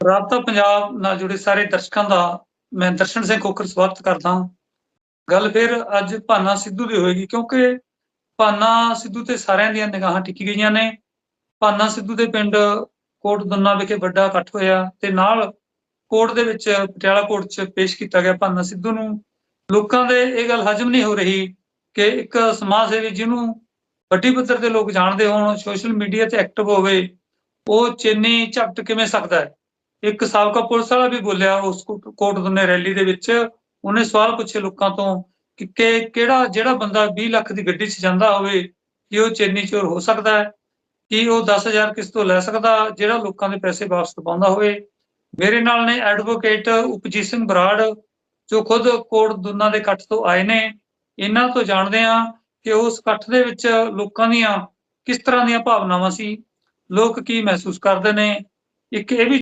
ਰਾਬਤਾ ਪੰਜਾਬ ਨਾਲ ਜੁੜੇ ਸਾਰੇ ਦਰਸ਼ਕਾਂ ਦਾ ਮੈਂ ਦਰਸ਼ਨ ਸਿੰਘ ਖੋਖਰ ਸਵਾਗਤ ਕਰਦਾ ਹਾਂ। ਗੱਲ ਫਿਰ ਅੱਜ ਭਾਨਾ ਸਿੱਧੂ ਦੀ ਹੋਏਗੀ ਕਿਉਂਕਿ ਭਾਨਾ ਸਿੱਧੂ ਤੇ ਸਾਰਿਆਂ ਦੀਆਂ ਨਿਗਾਹਾਂ ਟਿਕੀ ਗਈਆਂ ਨੇ। ਭਾਨਾ ਸਿੱਧੂ ਦੇ ਪਿੰਡ ਕੋਟ ਦੁੰਨਾ ਵਿਖੇ ਵੱਡਾ ਇਕੱਠ ਹੋਇਆ ਤੇ ਨਾਲ ਕੋਰਟ ਦੇ ਵਿੱਚ ਪਟਿਆਲਾ ਕੋਰਟ 'ਚ ਪੇਸ਼ ਕੀਤਾ ਗਿਆ ਭਾਨਾ ਸਿੱਧੂ ਨੂੰ। ਲੋਕਾਂ ਦੇ ਇਹ ਗੱਲ ਹਜਮ ਨਹੀਂ ਹੋ ਰਹੀ ਕਿ ਇੱਕ ਸਮਾਜ ਸੇਵੀ ਜਿਹਨੂੰ ਵੱਡੀ ਪੱਧਰ ਤੇ ਲੋਕ ਜਾਣਦੇ ਹੋਣ, ਸੋਸ਼ਲ ਮੀਡੀਆ ਤੇ ਐਕਟਿਵ ਹੋਵੇ, ਉਹ ਚੇਨੀ ਝਪਟ ਕਿਵੇਂ ਸਕਦਾ ਹੈ? ਇੱਕ ਸਾਬਕਾ ਪੁਲਿਸ ਵਾਲਾ ਵੀ ਬੋਲਿਆ ਉਸ ਕੋ- ਕੋਟ ਦੁੰਨੇ ਰੈਲੀ ਦੇ ਵਿੱਚ, ਉਹਨੇ ਸਵਾਲ ਪੁੱਛੇ ਲੋਕਾਂ ਤੋਂ ਕਿ ਕਿਹੜਾ, ਜਿਹੜਾ ਬੰਦਾ 20 ਲੱਖ ਦੀ ਗੱਡੀ 'ਚ ਜਾਂਦਾ ਹੋਵੇ, ਕਿ ਉਹ ਚੇਨੀ ਚੋਰ ਹੋ ਸਕਦਾ ਹੈ? ਕਿ ਉਹ 10000 ਕਿਸ ਤੋਂ ਲੈ ਸਕਦਾ? ਜਿਹੜਾ ਲੋਕਾਂ ਦੇ ਪੈਸੇ ਵਾਪਸ ਪਾਉਂਦਾ ਹੋਵੇ? ਮੇਰੇ ਨਾਲ ਨੇ ਐਡਵੋਕੇਟ ਉਪਜੀਤ ਸਿੰਘ ਬਰਾੜ, ਜੋ ਖੁਦ ਕੋਟ ਦੁੰਨਾ ਦੇ ਇਕੱਠ ਤੋਂ ਆਏ ਨੇ, ਇਹਨਾਂ ਤੋਂ ਜਾਣਦੇ ਹਾਂ ਕਿ ਉਸ ਇਕੱਠ ਦੇ ਵਿੱਚ ਲੋਕਾਂ ਦੀਆਂ ਕਿਸ ਤਰ੍ਹਾਂ ਦੀਆਂ ਭਾਵਨਾਵਾਂ ਸੀ। ਲੋਕ ਕੀ ਮਹਿਸੂਸ ਕਰਦੇ ਨੇ? ਇੱਕ ਇਹ ਵੀ